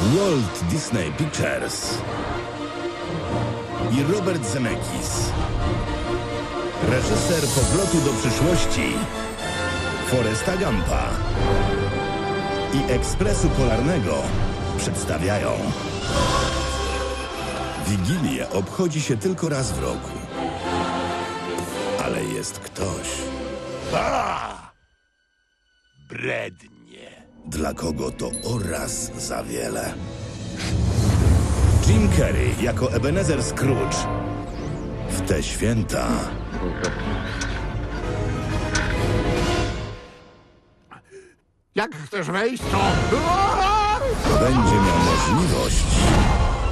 Walt Disney Pictures i Robert Zemeckis. Reżyser Powrotu do przyszłości Foresta Gampa i Ekspresu Polarnego przedstawiają Wigilię obchodzi się tylko raz w roku. Ale jest ktoś, Brednie. Dla kogo to oraz za wiele. Jim Carrey jako Ebenezer Scrooge. W te święta Jak chcesz wejść, to... będzie miał możliwość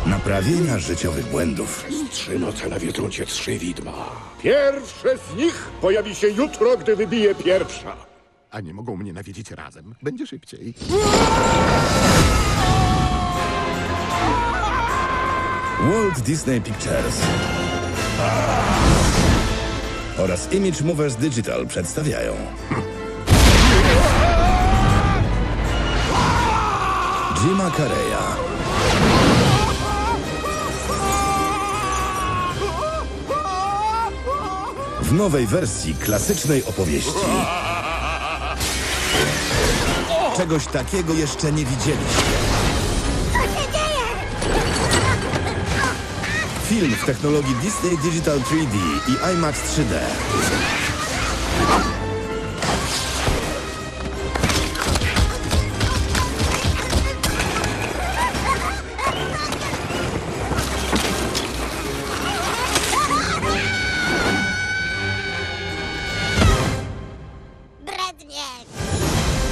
naprawienia życiowych błędów. Trzy noce nawiedzą cię trzy widma. Pierwsze z nich pojawi się jutro, gdy wybije pierwsza. A nie mogą mnie nawiedzić razem. Będzie szybciej. Walt Disney Pictures oraz Image Movers Digital przedstawiają Jima Carreya w nowej wersji klasycznej opowieści. Czegoś takiego jeszcze nie widzieliście. Film w technologii Disney Digital 3D i IMAX 3D.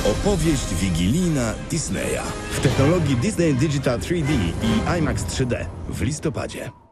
Opowieść wigilijna Disneya w technologii Disney Digital 3D i IMAX 3D w listopadzie.